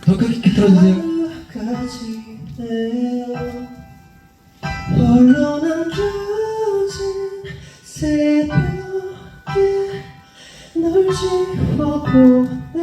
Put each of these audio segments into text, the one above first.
더 크게 틀어주세요. 홀로 남겨진 새벽에 널 지워보네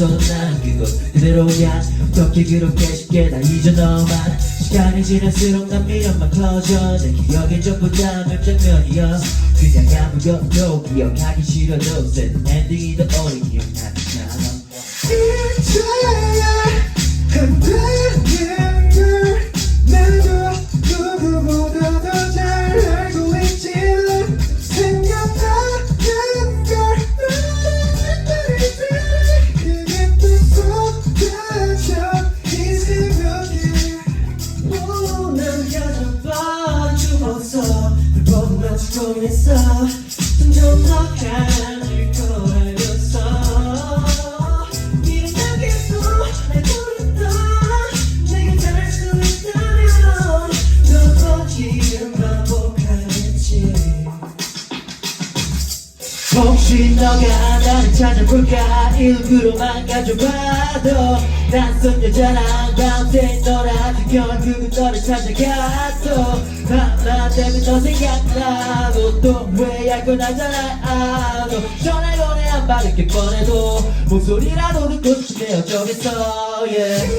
알면서도 난 그곳 그대로야 어떻게 그렇게 쉽게 나 잊어 너만 시간이 지날수록 난 미련만 커져 내 기억엔 전부 다몇 장면이야 그냥 아무것도 기억하기 싫어도 새드 엔딩이도 오래 기억나잖아 이제야 고민했어 점점 더가 혹시 너가 나를 찾아볼까? 일부러만 가져봐도 낯선 여자랑 밤새 너랑 결국은 너를 찾아갔어 밤만 되면 너 생각나고 또 후회할 건 알잖아. 너 전화 연애 안 받을 게 뻔해도 목소리라도 듣고 싶네. 어쩌겠어. yeah.